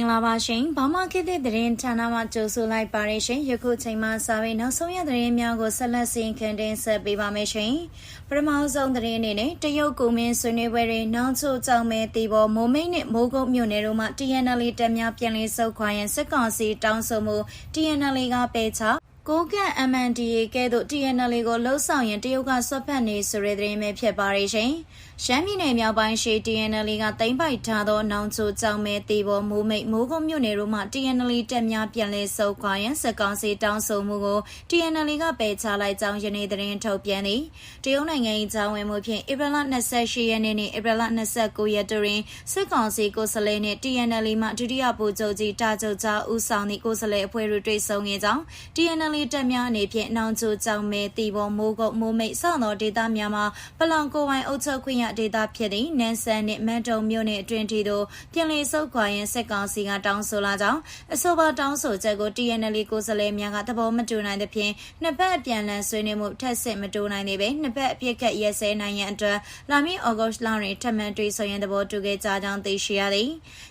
င်္ဂလာပါရှင်။ဘာမခေတ်တဲ့သတင်းဌာနမှကြိုဆိုလိုက်ပါရရှင်။ယခုချိန်မှစာပေနောက်ဆုံးရသတင်းများကိုဆက်လက်စီရင်တင်ဆက်ပေးပါမယ်ရှင်။ပထမဆုံးသတင်းအနေနဲ့တရုတ်ကုမင်းဆွေးနွေးပွဲတွေနောက်ချို့ကြောင့်ပဲတီဘောမိုးမိတ်နဲ့မိုးကုတ်မြို့နယ်တို့မှ TNL တက်များပြန်လည်ဆုတ်ခွာရန်စစ်ကောင်စီတောင်းဆိုမှု TNL ကပယ်ချ ကိုကန့် MNDA ကဲ့သို့ TNL ကိုလှုပ်ဆောင်ရင်တရုတ်ကဆွတ်ဖက်နေဆိုတဲ့သတင်းပဲဖြစ်ပါရဲ့ရှင်။ရှမ်းပြည်နယ်မြောက်ပိုင်းရှိ TNL ကတိမ့်ပိုက်ထားသောနောင်ချိုကြောင်မဲတီဘောမိုးမိတ်မိုးကုန်းမြို့နယ်တို့မှ TNL တက်များပြန်လည်ဆုတ်ခွာရန်စက်ကောင်စီတောင်းဆိုမှုကို TNL ကပယ်ချလိုက်ကြောင်းယနေ့သတင်းထုတ်ပြန်သည်တရုတ်နိုင်ငံ၏ဂျောင်းဝင်မှုဖြင့်ဧပြီလ28ရက်နေ့နှင့်ဧပြီလ29ရက်တွင်စစ်ကောင်စီကိုယ်စားလှယ်နှင့် TNL မှဒုတိယဗိုလ်ချုပ်ကြီးတာချုပ်ကြားဦးဆောင်သည့်ကိုယ်စားလှယ်အဖွဲ့တို့တွေ့ဆုံခဲ့ကြောင်း TNL တက်များအနေဖြင့်နောင်ချိုကြောင်မဲတီဘောမိုးကုန်းမိုးမိတ်စသောဒေသများမှာပလောင်ကိုဝိုင်အုပ်ချုပ်ခွင့်ရဒေသဖြစ်သည့်နန်ဆန်နှင့်မန်တုံမြို့နယ်အတွင်းထိသို့ပြည်လည်ဆုတ်ခွာရန်စစ်ကောင်စီကတောင်းဆိုလာကြောင်းအဆိုပါတောင်းဆိုချက်ကို TNL ကိုယ်စားလှယ်များကသဘောမတူနိုင်သဖြင့်နှစ်ဘက်အပြန်အလှန်ဆွေးနွေးမှုထက်ဆင့်မတူနိုင်သေးပဲနှစ်ဘက်အပြစ်ကရက်စဲနိုင်ရန်အတွက်လာမည့်ဩဂုတ်လတွင်ထပ်မံတွေ့ဆုံရန်သဘောတူခဲ့ကြကြောင်းသိရှိရသည်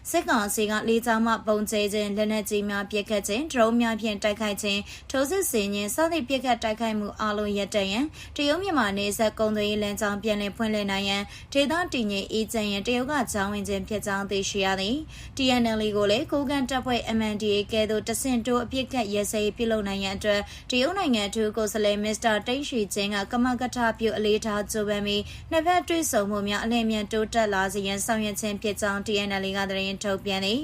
စစ်ကောင်စီကလေးချောင်းမှပုံကျဲခြင်းလက်နက်ကြီးများပစ်ခတ်ခြင်းဒရုန်းများဖြင့်တိုက်ခိုက်ခြင်းထိုးစစ်ဆင်ခြင်းစသည့်ပစ်ခတ်တိုက်ခိုက်မှုအလုံးရပ်တန့်ရန်တရုတ်မြန်မာနယ်စပ်ကုန်းသွေးလမ်းကြောင်းပြန်လည်ဖွင့်လှစ်နိုင်ရန်ဒေသတည်ငြိမ်အေးချမ်းရန်တရုတ်ကကြောင်းဝင်ခြင်းဖြစ်ကြောင်းသိရှိရသည် TNL ကိုလည်းကိုကန်တပ်ဖွဲ့ MNDA ကဲ့သို့တဆင့်တိုးအပြစ်ကတ်ရဲစဲပြုလုပ်နိုင်ရန်အတွက်တရုတ်နိုင်ငံထူးကိုယ်စားလှယ်မစ္စတာတိတ်ရှိချင်းကကမကထပြုအလေးထားကြိုးပမ်းပြီးနှစ်ဖက်တွေ့ဆုံမှုများအလင်းမြန်တိုးတက်လာစေရန်ဆောင်ရွက်ခြင်းဖြစ်ကြောင်း TNL ကသတင်းထုတ်ပြန်သည်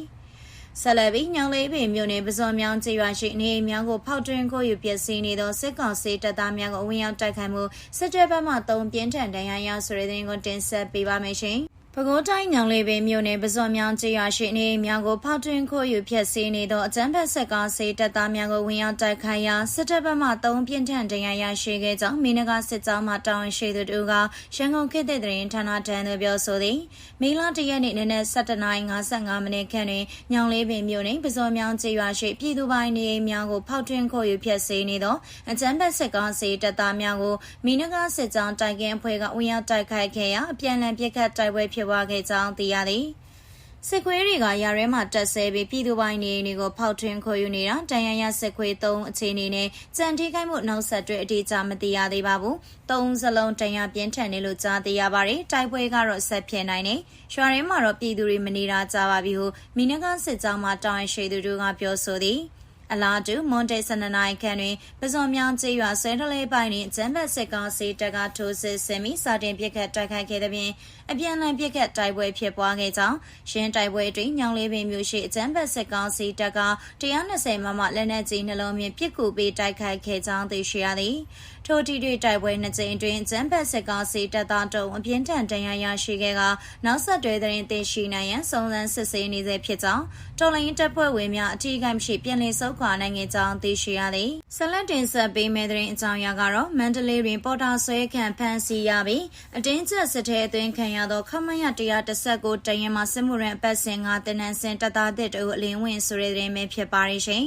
ဆလဘီညောင်လေးပင်မြို့နယ်ပဇော်မြောင်းကျေးရွာရှိနေအိမ်များကိုဖောက်ထွင်းခိုးယူပစ္စည်းနေသောစစ်ကောင်စီတပ်သားများကိုဝင်ရောက်တိုက်ခိုက်မှုစစ်တပ်ဘက်မှသုံးပြင်းထန်တရားရဆိုတဲ့တဲ့ကိုတင်ဆက်ပေးပါမယ်ရှင်။ ပဲခူးတိုင်းညောင်လေးပင်မြို့နယ်ပဇော်မြောင်ကျေးရွာရှိနေများကိုဖောက်ထွင်းခိုးယူဖျက်ဆီးနေသောအကြမ်းဖက်ဆက်ကားစေတပ်သားများကိုဝင်ရောက်တိုက်ခိုက်ရာစစ်တပ်ဘက်မှသုံးပြင်းထန်တရားရရှိခဲ့ကြောင်းမိနကစစ်ကြောင်းမှတာဝန်ရှိသူတို့ကရန်ကုန်ခေတ်တဲ့တွင်ဌာနတန်းသို့ပြောဆိုသည်မေလတရက်နေ့နနက်7:55မိနစ်ခန့်တွင်ညောင်လေးပင်မြို့နယ်ပဇော်မြောင်ကျေးရွာရှိပြည်သူပိုင်နေအိမ်များကိုဖောက်ထွင်းခိုးယူဖျက်ဆီးနေသောအကြမ်းဖက်ဆက်ကားစေတပ်သားများကိုမိနကစစ်ကြောင်းတိုက်ကင်းအဖွဲ့ကဝင်ရောက်တိုက်ခိုက်ခဲ့ရာအပြန်အလှန်ပစ်ခတ်တိုက်ပွဲဖြစ်ပွားခဲ့ကြောင်းသိရသည်စစ်ခွေးတွေကရာရဲမှာတက်ဆဲပြီးပြည်သူပိုင်းနေအိမ်တွေကိုဖောက်ထွင်းခေါ်ယူနေတာတန်ရရစစ်ခွေး၃အခြေအနေနဲ့ကြံထိခိုက်မှုနောက်ဆက်တွဲအတိအကျမသိရသေးပါဘူး။သုံးစလုံးတန်ရပြင်းထန်နေလို့ကြားသိရပါတယ်။တိုက်ပွဲကတော့ဆက်ဖြစ်နိုင်နေ။ရွာရဲမှာတော့ပြည်သူတွေမနေတာကြားပါပြီဟုမိနကစစ်ကြောင်းမှတောင်းရှိသူတို့ကပြောဆိုသည်။ အလားတူမွန်တေဆန္ဒနိုင်ခန့်တွင်ပဇွန်မြောင်ကျေးရွာဆဲတလေးပိုင်းနှင့်ကျန်းဘတ်စစ်ကောင်စီတပ်ကထိုးစစ်ဆင်ပြီးစာတင်ပစ်ခတ်တိုက်ခိုက်ခဲ့တဲ့ပြင်အပြန်အလှန်ပစ်ခတ်တိုက်ပွဲဖြစ်ပွားခဲ့ကြောင်းရှင်းတိုက်ပွဲအတွင်းညောင်လေးပင်မြို့ရှိအကျန်းဘတ်စစ်ကောင်စီတပ်က120မမလက်နက်ကြီးနှလုံးမြင့်ပစ်ကူပေးတိုက်ခိုက်ခဲ့ကြောင်းသိရှိရသည် ထိုတီတွေတိုက်ပွဲနှစ်ကြိမ်အတွင်းကျန်းဘတ်စစ်ကောင်စီတပ်သားတုံအပြင်းထန်ဒဏ်ရာရရှိခဲ့ကနောက်ဆက်တွဲသတင်းသိရှိနိုင်ရန်စုံစမ်းစစ်ဆေးနေဆဲဖြစ်ကြောင်းတော်လိုင်းတပ်ဖွဲ့ဝင်များအထူးကိမရှိပြန်လည်ဆုတ်ခွာနိုင်ခဲ့ကြောင်းသိရှိရသည်ဆက်လက်တင်ဆက်ပေးမယ့်သတင်းအကြောင်းအရာကတော့မန္တလေးတွင်ပေါ်တာဆွဲခံဖမ်းဆီးရပြီးအတင်းကျပ်စစ်ထဲအသွင်းခံရသောခမရ119တရင်မှာစစ်မှုရန်အပတ်စဉ်ကတနန်စင်တပ်သားတစ်တို့အလင်းဝင်ဆိုတဲ့သတင်းပဲဖြစ်ပါရဲ့ရှင်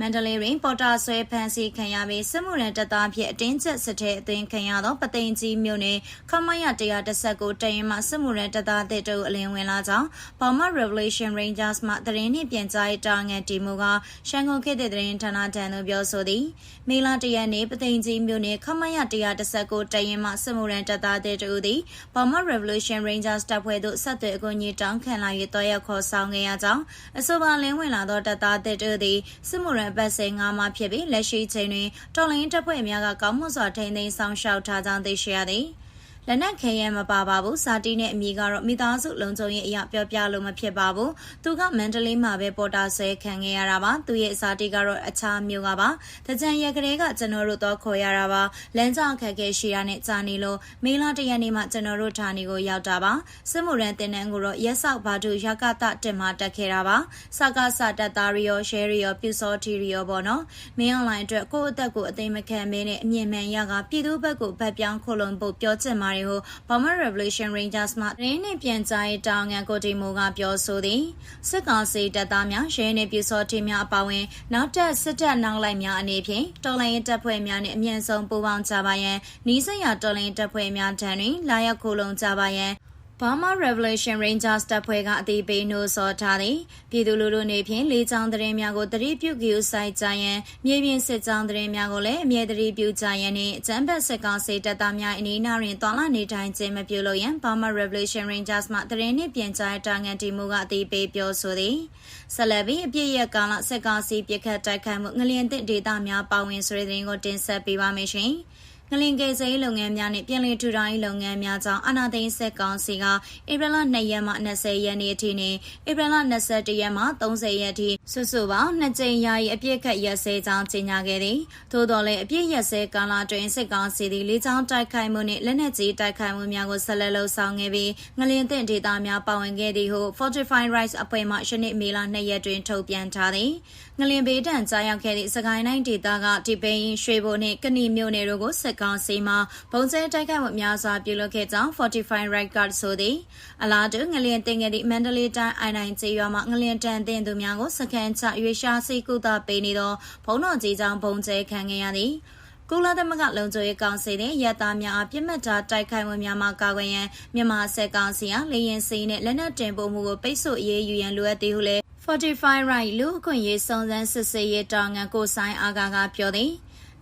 မန္တလေးတွင်ပေါ်တာဆွဲဖမ်းဆီးခံရပြီးစစ်မှုရန်တပ်သားဖြစ်အတင်းကျပ်စစ်ထဲအသွင်းခံရသောပသိမ်ကြီးမြို့နယ်ခမရ119တရင်မှာစစ်မှုရန်တပ်သားတစ်တို့အလင်းဝင်လာကြောင်းဘောမ Revelation Rangers မှသတင်းနှင့်ပြန်ကြားရေးတာငန်တီမူကရှန်ကုန်ခေတ်တဲ့သတင်းဌာနတန်သို့ပြောဆိုသည်မေလတရက်နေ့ပသိမ်ကြီးမြို့နယ်ခမရ119တရင်မှစစ်မှုရန်တပ်သားတစ်တို့သည်ဘောမ Revolution Rangers တပ်ဖွဲ့သို့ဆက်သွယ်အကူအညီတောင်းခံလာ၍တောရောက်ခေါ်ဆောင်ခဲ့ရကြောင်းအဆိုပါလင်းဝင်လာသောတပ်သားတစ်တို့သည်စစ်မှုရန်ပတ်စဉ်၅မှဖြစ်ပြီးလက်ရှိချိန်တွင်တော်လိုင်းတပ်ဖွဲ့များကကောင်းမွန်စွာထိန်းသိမ်းဆောင်ရှောက်ထားကြောင်းသိရှိရသည်။ လက်နက်ခဲယမ်းမပါပါဘူးစာတီနဲ့အမိကတော့မိသားစုလုံခြုံရေးအရာပြောပြလို့မဖြစ်ပါဘူးသူကမန္တလေးမှာပဲပေါ်တာဆွဲခံခဲ့ရတာပါသူရဲ့စာတီကတော့အခြားမျိုးကပါတကြံရက်ကလေးကကျွန်တော်တို့တော့ခေါ်ရတာပါလမ်းကြောင်းခက်ခဲရှိရနဲ့ကြာနေလို့မေလတရက်နေ့မှကျွန်တော်တို့ဌာနေကိုရောက်တာပါစစ်မှုရန်တင်နန်းကိုတော့ရက်ဆောက်ဘာတို့ရကတတင်မှတက်ခဲ့တာပါစကားစတက်သားရီရောရှယ်ရီရောပြူစောတီရီရောပေါ့နော်မင်းအွန်လိုင်းအတွက်ကိုယ့်အသက်ကိုအသိမခံမင်းနဲ့အမြင့်မှန်ရကပြည်သူဘက်ကိုဗတ်ပြောင်းခိုလုံဖို့ပြောချင်ပါပါတယ်ဟု Bomber Revolution Rangers မှရင်းနှင့်ပြန်ကြားရေးတာဝန်ကိုတီမိုကပြောဆိုသည်စစ်ကောင်စီတပ်သားများရဲနှင့်ပြူစောတီများအပါအဝင် နောက်ထပ်စစ်တပ်နောက်လိုက်များအနေဖြင့်တော်လိုင်းတပ်ဖွဲ့များနှင့်အမြန်ဆုံးပူးပေါင်းကြပါရန်နီးစပ်ရာတော်လိုင်းတပ်ဖွဲ့များထံတွင်လာရောက်ခိုလုံကြပါရန် Burma Revolution Rangers တပ်ဖွဲ့ကအသိပေးနှိုးဆော်ထားသည်ပြည်သူလူထုနေဖြင့်လေးချောင်းသတင်းများကိုတတိပြုကြည့်ဆိုင်ကြရန်မြေပြင်စစ်ကြောင်းသတင်းများကိုလည်းအမြဲတတိပြုကြရန်နှင့်အကြမ်းဖက်စစ်ကောင်စီတပ်သားများအနီးနားတွင်တွာလာနေထိုင်ခြင်းမပြုလို့ရန် Burma Revolution Rangers မှသတင်းနှင့်ပြန်ကြားတာငန်တီမှုကအသိပေးပြောဆိုသည်ဆက်လက်ပြီးအပြည့်ရကာလစစ်ကောင်စီပြစ်ခတ်တိုက်ခိုက်မှုငလျင်သစ်ဒေသများပါဝင်ဆိုတဲ့သတင်းကိုတင်ဆက်ပေးပါမယ်ရှင်။ ငလင်ကယ်ဆယ်ရေးလုပ်ငန်းများနဲ့ပြည်လည်ထူထောင်ရေးလုပ်ငန်းများကြောင့်အာဏာသိမ်းစစ်ကောင်စီကဧပြီလ2ရက်မှ20ရက်နေ့အထိနဲ့ဧပြီလ21ရက်မှ30ရက်အထိဆွဆွပေါင်းနှစ်ကြိမ်ယာယီအပြစ်ခတ်ရက်စဲကြောင်းကြေညာခဲ့သည်သို့တော်လည်းအပြစ်ရက်စဲကာလအတွင်းစစ်ကောင်စီသည်လေးချောင်းတိုက်ခိုက်မှုနှင့်လက်နက်ကြီးတိုက်ခိုက်မှုများကိုဆက်လက်လှုပ်ဆောင်ခဲ့ပြီးငလင်သင့်ဒေသများပါဝင်ခဲ့သည်ဟု Fortify Rights အဖွဲ့မှယနေ့မေလ2ရက်တွင်ထုတ်ပြန်ထားသည်ငလင်ဘေးတံကြားရောက်ခဲ့သည့်စကိုင်းတိုင်းဒေသကဒီပိန်ရွှေဘိုနှင့်ကဏီမြို့နယ်တို့ကိုစစ်ကောင်စီမှဘုံကျဲတိုက်ခိုက်မှုများစွာပြုလုပ်ခဲ့ကြောင်း Fortify Record ဆိုသည်အလားတူငလျင်တင်ခဲ့သည့်မန္တလေးတိုင်းအိုင်နိုင်ကျေးရွာမှငလျင်တန်တင်သူများကိုစခန်းချရွေရှာစီကုသပေးနေသောဘုံတော်ကြီးကြောင့်ဘုံကျဲခံခဲ့ရသည်ကုလသမဂ္ဂလုံခြုံရေးကောင်စီနဲ့ရတာများအပြစ်မှတ်ထားတိုက်ခိုက်မှုများမှာကာကွယ်ရန်မြန်မာစစ်ကောင်စီဟာလေရင်စီနဲ့လက်နက်တင်ပို့မှုကိုပိတ်ဆို့အရေးယူရန်လိုအပ်သည်ဟုလည်း45 right လူအခွင့်အရေးစုံစမ်းစစ်ဆေးရေးတောင်းငန်းကိုဆိုင်အာဂါကပြောသည်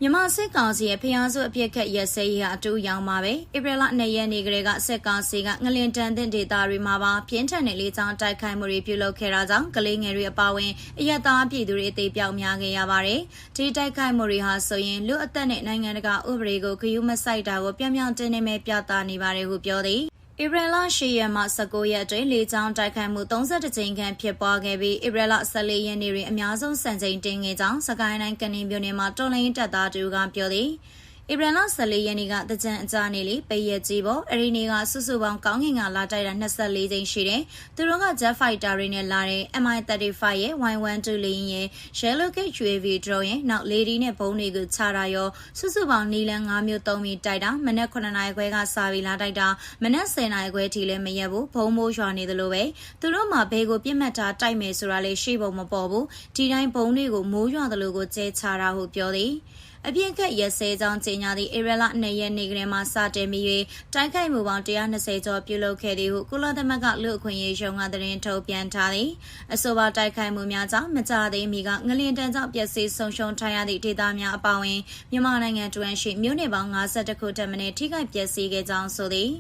မြန်မာစစ်ကောင်စီရဲ့ဖျားစုအပြစ်ခတ်ရက်စဲရေးဟာအတူရောင်ပါပဲဧပြီလ2ရက်နေ့ကလေးကစစ်ကောင်စီကငလင်တန်တဲ့ဒေသတွေမှာပါပြင်းထန်တဲ့လေးချောင်းတိုက်ခိုက်မှုတွေပြုလုပ်ခဲ့တာကြောင့်ကလေးငယ်တွေအပါအဝင်အရက်သားပြည်သူတွေအသေးပြောက်များခဲ့ရပါတယ်ဒီတိုက်ခိုက်မှုတွေဟာဆိုရင်လူအသက်နဲ့နိုင်ငံတကာဥပဒေကိုဂရုမစိုက်တာကိုပြောင်ပြောင်တင်းတင်းပဲပြသနေပါတယ်ဟုပြောသည် ဧပြီလ10ရက်မှ19ရက်တွင်လေကြောင်းတိုက်ခိုက်မှု32ကြိမ်ခန့်ဖြစ်ပွားခဲ့ပြီးဧပြီလ14ရက်နေ့တွင်အများဆုံးစံချိန်တင်ခဲ့ကြောင်းစကိုင်းတိုင်းကနင်မြို့နယ်မှာတော်လိုင်းတပ်သားတူကပြောသည်။ ဧပြီလ14ရက်နေ့ကတကြံအကြနေလေပိရက်ကြီးပေါ်အဲ့ဒီနေ့ကစုစုပေါင်းကောင်းကင်ကလာတိုက်တာ24ကြိမ်ရှိတယ်။သူတို့က Jet Fighter တွေနဲ့လာတဲ့ MI35 ရဲ့ Y12 လေယာဉ်ရဲ့ Yellow Cage UAV drone ရဲ့နောက် Lady နဲ့ဘုံတွေကိုချတာရောစုစုပေါင်းနီလန်5မျိုး3မျိုးတိုက်တာမနက်9နာရီခွဲကစာပြီးလာတိုက်တာမနက်10နာရီခွဲထိလည်းမရက်ဘူးဘုံမိုးရွာနေသလိုပဲသူတို့မှဘေးကိုပြစ်မှတ်ထားတိုက်မယ်ဆိုတာလေရှိပုံမပေါ်ဘူးဒီတိုင်းဘုံတွေကိုမိုးရွာသလိုကိုကျဲချတာဟုပြောသည်။ အပြည့်အခက်ရက်စဲကြောင်းကြေညာသည့်ဧပြီလ2ရက်နေ့ကလေးမှစတင်ပြီး၍တိုက်ခိုက်မှုပေါင်း120ကျော်ပြုလုပ်ခဲ့သည်ဟုကုလသမဂ္ဂလူ့အခွင့်အရေးရုံးကသတင်းထုတ်ပြန်ထားသည်အဆိုပါတိုက်ခိုက်မှုများကြောင့်မကြသေးမီကငလျင်တန်းကြောင့်ပျက်စီးဆုံးရှုံးထားရသည့်ဒေသများအပါအဝင်မြန်မာနိုင်ငံတွင်ရှိမြို့နယ်ပေါင်း52ခုထပ်မံထိခိုက်ပျက်စီးခဲ့ကြောင်းဆိုသည်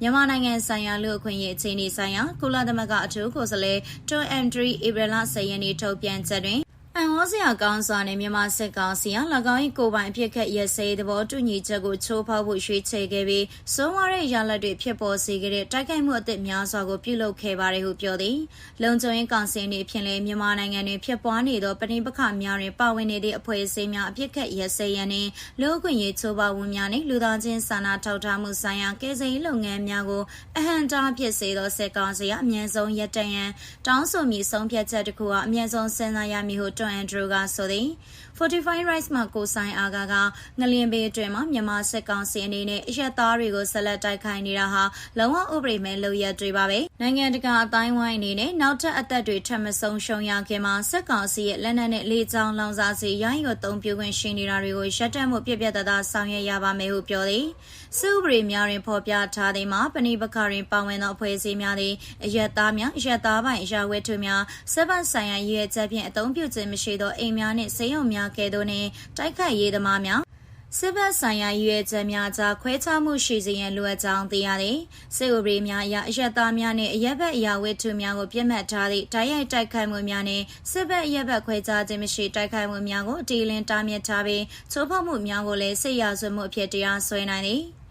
မြန်မာနိုင်ငံဆိုင်ရာလူ့အခွင့်အရေးအခြေအနေဆိုင်ရာကုလသမဂ္ဂအထူးကိုယ်စားလှယ်တိုအန်ဒရီဧပြီလ10ရက်နေ့ထုတ်ပြန်ချက်တွင် အန်ဟောစရာကောင်းစွာနဲ့မြန်မာစစ်ကောင်စီဟာ၎င်း၏ကိုပိုင်အဖြစ်ခက်ရစဲသဘောတူညီချက်ကိုချိုးဖောက်ဖို့ရွှေ့ချယ်ခဲ့ပြီးစိုးဝါတဲ့ရလဒ်တွေဖြစ်ပေါ်စေခဲ့တဲ့တိုက်ခိုက်မှုအသစ်များစွာကိုပြုလုပ်ခဲ့ပါတယ်ဟုပြောသည်လုံခြုံရေးကောင်စီအနေဖြင့်လည်းမြန်မာနိုင်ငံတွင်ဖြစ်ပွားနေသောပဋိပက္ခများတွင်ပါဝင်နေသည့်အဖွဲ့အစည်းများအဖြစ်ခက်ရစဲရန်နှင့်လူ့အခွင့်အရေးချိုးဖောက်မှုများနှင့်လူသားချင်းစာနာထောက်ထားမှုဆိုင်ရာကယ်ဆယ်ရေးလုပ်ငန်းများကိုအဟန့်တားဖြစ်စေသောစစ်ကောင်စီကအမြင့်ဆုံးရပ်တန့်ရန်တောင်းဆိုမည့်ဆုံးဖြတ်ချက်တစ်ခုအားအမြင့်ဆုံးစဉ်းစားရမည်ဟုတွန်အန်ဒရူကဆိုသည် Fortify Rights မှာကိုဆိုင်အားကကငလျင်ဘေးအတွင်းမှာမြန်မာစစ်ကောင်စီအနေနဲ့အရက်သားတွေကိုဆက်လက်တိုက်ခိုက်နေတာဟာလုံးဝဥပဒေမဲ့လုပ်ရက်တွေပါပဲနိုင်ငံတကာအတိုင်းဝိုင်းအနေနဲ့နောက်ထပ်အသက်တွေထပ်မဆုံးရှုံးရခင်မှာစစ်ကောင်စီရဲ့လက်နက်နဲ့လေကြောင်းလောင်စာစီရိုင်းရော်သုံးပြုခွင့်ရှိနေတာတွေကိုရှက်တက်မှုပြပြတသားဆောင်ရွက်ရပါမယ်ဟုပြောသည်စုဥပဒေများတွင်ဖော်ပြထားသည်မှာပဏိပခတွင်ပါဝင်သောအဖွဲ့အစည်းများသည်အရက်သားများအရက်သားပိုင်အရာဝတ္ထုများစက်ပတ်ဆိုင်ရာရည်ရွယ်ချက်ဖြင့်အသုံးပြုခြင်းမရှိသောအိမ်များနှင့်ဆေးရုံများကဲ့သို့နှင့်တိုက်ခိုက်ရေးသမားများစစ်ဘက်ဆိုင်ရာရွေးချက်များကြားခွဲခြားမှုရှိစေရန်လိုအပ်ကြောင်းသိရသည်။စစ်ဥပဒေများအရအရက်သားများနှင့်အရက်ဘက်အရာဝတ္ထုများကိုပြစ်မှတ်ထားသည့်တိုက်ရိုက်တိုက်ခိုက်မှုများနှင့်စစ်ဘက်အရက်ဘက်ခွဲခြားခြင်းမရှိတိုက်ခိုက်မှုများကိုအတီလင်းတားမြစ်ထားပြီးချိုးဖောက်မှုများကိုလည်းစစ်ရာဇဝတ်မှုအဖြစ်တရားစွဲနိုင်သည်။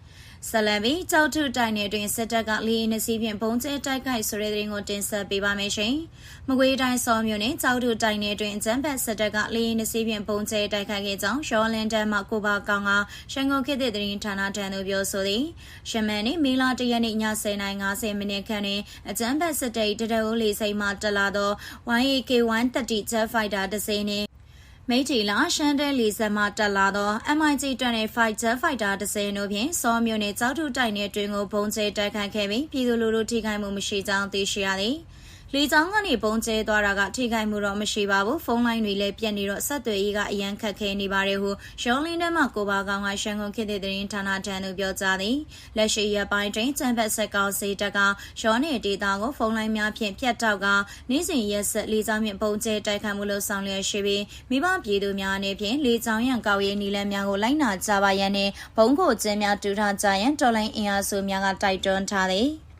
ဆလန်ဘီကြောက်ထုတိုင်နယ်တွင်စစ်တပ်ကလေယာဉ်နှစီးဖြင့်ဘုံကျဲတိုက်ခိုက်ဆိုတဲ့တဲ့ရင်ကိုတင်ဆက်ပေးပါမယ်ရှင်။မကွေးတိုင်းစောမြို့နယ်ကြောက်ထုတိုင်နယ်တွင်ကျန်းဖက်စစ်တပ်ကလေယာဉ်နှစီးဖြင့်ဘုံကျဲတိုက်ခိုက်ခဲ့ကြောင်းရှောလန်တန်မှကိုပါကောင်ကရှန်ကုန်ခေတ်တဲ့တဲ့ရင်ဌာနတန်တို့ပြောဆိုသည်။ရှမန်နေ့မေလ၁ရက်နေ့ည10:50မိနစ်ခန့်တွင်အကျန်းဖက်စစ်တပ်တတအိုးလေးစိတ်မှတက်လာသော YAK130 Jet Fighter တစ်စိမ်းနှင့် မိထီလာရှန်တဲလီဇက်မှတက်လာသော MiG-25 Jet Fighter တစ်စင်းတို့ဖြင့်စောမြို့နယ်ကြောက်ထုတိုက်နယ်တွင်ကိုဘုံကျဲတိုက်ခိုက်ခဲ့ပြီးပြည်သူလူထုထိခိုက်မှုမရှိကြောင်းသိရှိရသည် လေကြောင်းကနေပုံကျဲသွားတာကထိခိုက်မှုတော့မရှိပါဘူးဖုန်းလိုင်းတွေလည်းပြတ်နေတော့ဆက်သွယ်ရေးကအရန်ခက်ခဲနေပါတယ်ဟုရှောင်းလင်းတဲမှာကိုပါကောင်ကရှန်ကုန်ခေတ်တဲ့သတင်းဌာနထံသို့ပြောကြားသည်လက်ရှိရပိုင်းတွင်ချမ်ဘတ်ဆက်ကောင်စီတကရောနေဒေတာကိုဖုန်းလိုင်းများဖြင့်ပြတ်တောက်ကနေ့စဉ်ရက်ဆက်လေကြောင်းဖြင့်ပုံကျဲတိုက်ခတ်မှုလို့ဆောင်ရွက်ရှိပြီးမိဘပြည်သူများအနေဖြင့်လေကြောင်းရန်ကောက်ရေးနည်းလမ်းများကိုလိုက်နာကြပါရန်နှင့်ဘုံကိုကျင်းများတူထားကြရန်တော်လိုင်းအင်အားစုများကတိုက်တွန်းထားသည်။